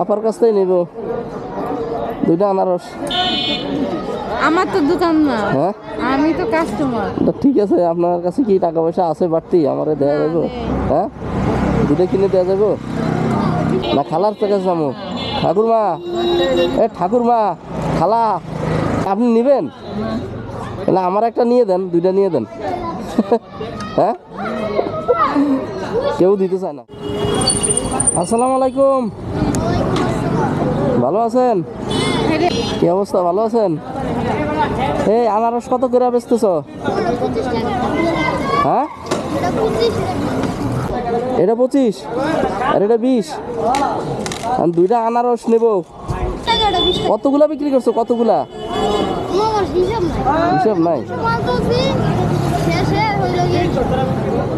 আপার কাছ থেকে নিব। দুইটা আনারস। আমার তো দোকান না। হ্যাঁ? আমি তো কাস্টমার তা ঠিক আছে আপনার কাছে কি টাকা পয়সা আছে বাড়তি? আমারে দেওয়া যাব হ্যাঁ? দুটো কিনে দেওয়া যাব না খালার থেকে যাব। ঠাকুরমা! এ ঠাকুরমা! খালা আপনি নেবেন? না আমার একটা নিয়ে দেন দুইটা নিয়ে দেন। হ্যাঁ? কেউ দিতে চায় না। আসসালামু আলাইকুম। ভালো আছেন? কি অবস্থা? ভালো আছেন? এই আনারস কত করে বেচতেছ? হ্যাঁ? এটা পঁচিশ। আর এটা বিশ। দুইটা আনারস নেব। কতগুলা বিক্রি করছ? কতগুলা? নাই।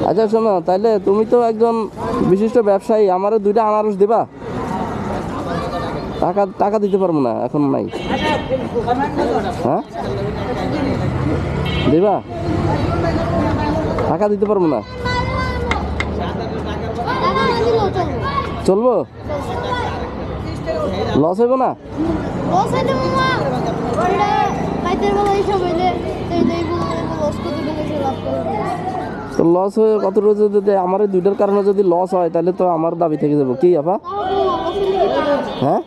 আচ্ছা শোনো, তাইলে তুমি তো একজন বিশিষ্ট ব্যবসায়ী, আমারও দুইটা আনারস দেবা? টাকা টাকা দিতে পারব না এখন নাই। হ্যাঁ? দেবা? টাকা দিতে পারব না। চলবো? লস হইব না? তো লস হয়ে কত রোজ যদি আমার দুইটার কারণে যদি লস হয় তাহলে তো আমার দাবি থেকে যাব। কি আপা? হ্যাঁ?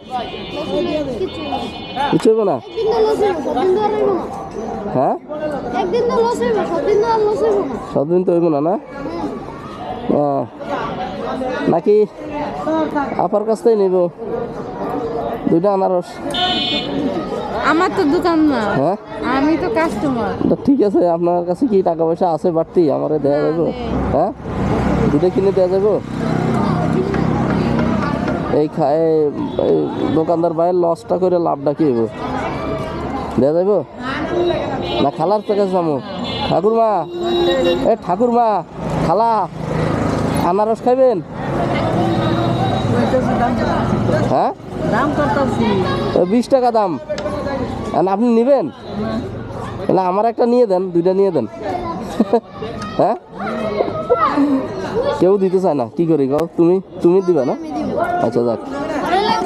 কিছু হইব না? হ্যাঁ? একদিন তো হইব সবদিন তো হইব না? না নাকি আপার কাছ থেকে নিব? দুইটা আনারস। আমার তো দোকান না। হ্যাঁ? আমি তো কাস্টমার ঠিক আছে আপনার কাছে কি টাকা পয়সা আছে বাড়তি? আমারে দেওয়া যাব হ্যাঁ? দুটো কিনে দেওয়া যাব এই খায় দোকানদার বাইরে লসটা করে লাভটা কি হইব? দেওয়া যাব না, খালার থেকে যাব ঠাকুরমা এ ঠাকুরমা, খালা, আনারস খাইবেন? হ্যাঁ? বিশ টাকা দাম। আপনি নেবেন? না, আমার একটা নিয়ে দেন, দুইটা নিয়ে দেন। হ্যাঁ? কেউ দিতে চায় না। কি করি গাও তুমি? তুমি দিবা না? আচ্ছা যাক।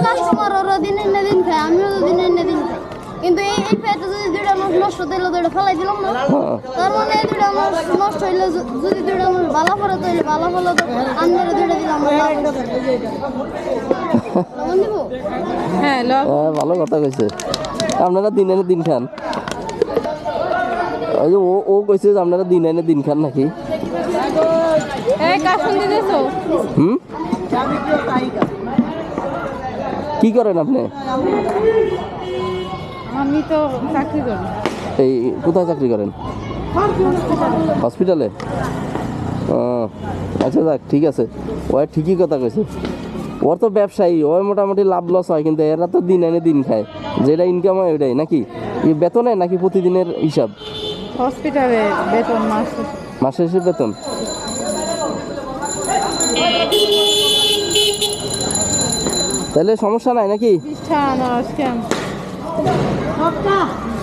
কাস্টমার ওরা দিন এনে দিন খায় আমিও তো দিন এনে দিন খাই কিন্তু এই এই পেটে যদি দুইটা মাস নষ্ট দিল দুইটা ফেলাই দিলাম না? তার মানে এই দুইটা মাস নষ্ট হইলে যদি দুইটা মাস ভালো ফলে তাহলে ভালো ফলে তো আন্দারে দুইটা দিলাম হ্যাঁ হ্যাঁ ভালো কথা কইছে। আপনারা দিন এনে দিন খান। ওই যে ও ও কইছে যে আপনারা দিন এনে দিন খান নাকি? হুম? কি করেন আপনি? আমি তো চাকরি করি। এই কোথায় চাকরি করেন? হসপিটালে? আচ্ছা যাক ঠিক আছে। ও ঠিকই কথা কইছে। ওর তো ব্যবসায়ী ও মোটামুটি লাভ লস হয় কিন্তু এরা তো দিন এনে দিন খায়। যেটা ইনকাম হয় ওইটাই নাকি? বেতনে নাকি প্রতিদিনের হিসাব? হসপিটালে বেতন মাস। মাসে বেতন? তাহলে সমস্যা নাই নাকি?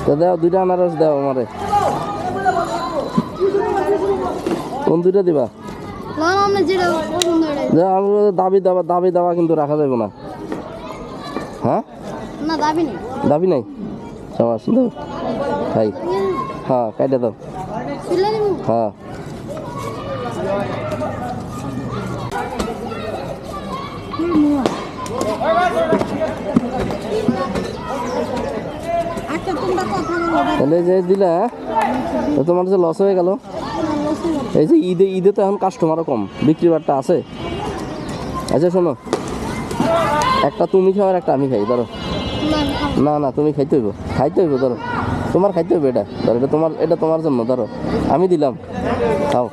তো দাও দুইটা আনারস দাও আমারে। কোন দুইটা দিবা? দাবি দাবা দাবি দাবা কিন্তু রাখা যাবে না। হ্যাঁ? দাবি নেই। সমাস দাও খাই। হ্যাঁ কাইটা দাও। হ্যাঁ আচ্ছা তোমরা কথা বলো তাহলে যে দিলা তোমার যে লস হয়ে গেল। এই যে ঈদে ঈদে তো এখন কাস্টমারও কম বিক্রি বাট্টা আছে। আচ্ছা শোনো। একটা তুমি খাও আর একটা আমি খাই, ধরো। না না, তুমি খাইতে হইব খাইতে হইব, ধরো। তোমার খাইতে হইব এটা, ধরো, এটা তোমার এটা তোমার জন্য, ধরো। আমি দিলাম। খাও।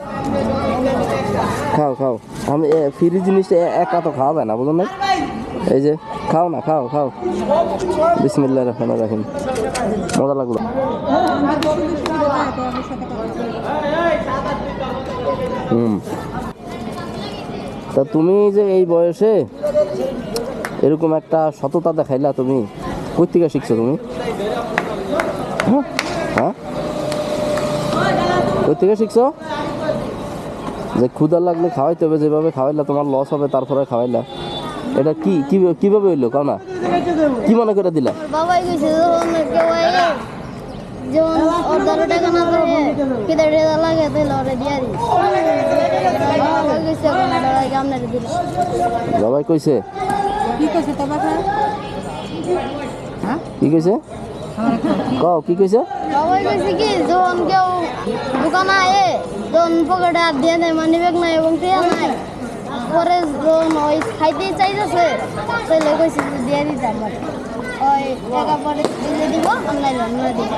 খাও খাও। আমি ফ্রি জিনিসটা একা তো খাওয়া যায় না বুঝুন না এই যে, খাও না, খাও খাও। বিসমিল্লাহ রহমান রাহিম। মজা লাগল হুম। তা তুমি যে এই বয়সে এরকম একটা সততা দেখাইলা তুমি থেকে শিখছো তুমি? হ্যাঁ? হ্যাঁ? কই শিখছো? যে ক্ষুদা লাগলে খাওয়াইতে হবে, যেভাবে খাওয়াইলা তোমার লস হবে, তারপরে খাওয়াইলা। এটা কি কি- কীভাবে হইল? কাও না। কি মনে করে দিলা? বাবাই কইছে যখন কেউ আইলে যেমন ওর টাকা না করে কেটে রেজা লাগে তাহলে ওরে দিয়া দিই বাবাই কইছে কোনো ডরাই আপনারে দিল বাবাই কইছে? কি করছে তো বাবা? হ্যাঁ কি কইছে? কও কি কইছে? বাবাই কইছে কি যখন কেউ দোকানে আয়ে যখন পকেটে হাত দিয়ে দেয় মানি ব্যাগ নাই এবং টিয়া নাই। পরে যখন ওই খাইতে চাইতেছে তাহলে কইছে যে দিয়ে দিতে আমার। ওই টাকা পরে দিলে দিব অনলাইন আমরা দিব।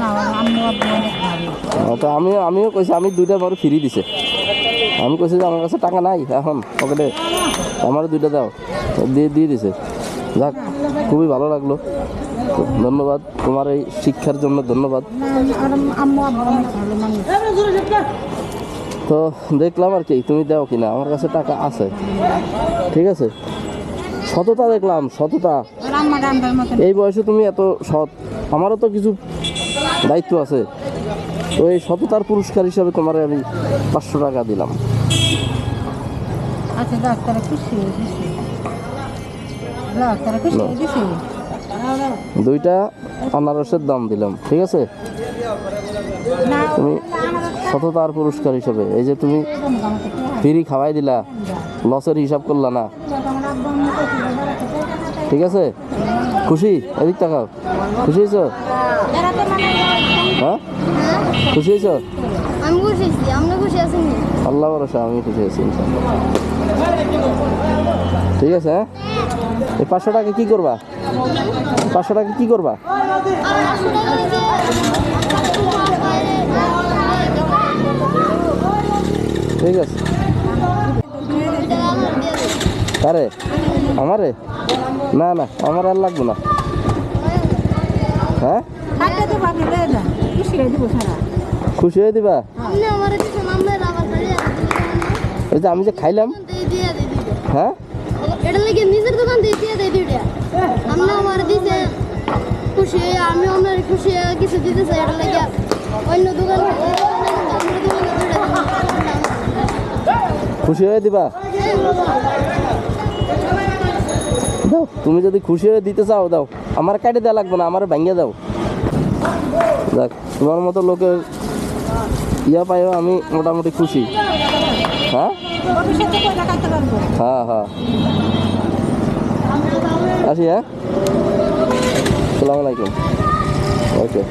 না আম্মু আব্বু অনেক তো আমিও আমিও কইছি আমি দুইটা বড় ফ্রি দিছে। আমি কইছি যে আমার কাছে টাকা নাই এখন পকেটে আমার দুইটা দাও দিয়ে দিয়ে দিছে। যাক খুবই ভালো লাগল। ধন্যবাদ। তোমার এই শিক্ষার জন্য ধন্যবাদ। তো দেখলাম আর কি, তুমি দাও কিনা, আমার কাছে টাকা আছে। ঠিক আছে? সততা দেখলাম, সততা। এই বয়সে তুমি এত সৎ, আমারও তো কিছু দায়িত্ব আছে। তো এই সততার পুরস্কার হিসাবে তোমার আমি পাঁচশো টাকা দিলাম। আচ্ছা দুইটা আনারসের দাম দিলাম, ঠিক আছে? তুমি সততার পুরস্কার হিসাবে, এই যে তুমি ফ্রি খাওয়াই দিলা, লসের হিসাব করলা না। ঠিক আছে? খুশি? এদিক তাকাও। খুশি হয়েছ? হ্যাঁ? খুশি হয়েছ? খুশি আছি? আল্লাহ ভরসা আমি খুশি আছি ঠিক আছে হ্যাঁ? এই পাঁচশো টাকা কি করবা? পাঁচশো টাকা কি করবা? আর ঠিক আছে। টাকা আমার? না না আমার আর লাগবে না। হ্যাঁ? খুশি হয়ে দিব এই যে আমি যে খাইলাম হ্যাঁ? এটা লাগে নিজের দোকান দিয়ে দিয়ে দুইটা। আপনি আমার দিছে খুশি হয়ে আমি আপনার খুশি কিছু দিতেছে এটা লাগে অন্য দোকান আমরা খুশি হয়ে দিবা? দাও তুমি যদি খুশি হয়ে দিতে চাও দাও। আমার কাটে দেওয়া লাগবে না আমার ভেঙে দাও। দেখ তোমার মতো লোকের ইয়া পাইও আমি মোটামুটি খুশি। হ্যাঁ? হ্যাঁ হ্যাঁ। আসি হ্যাঁ? আসসালামু আলাইকুম। ওকে।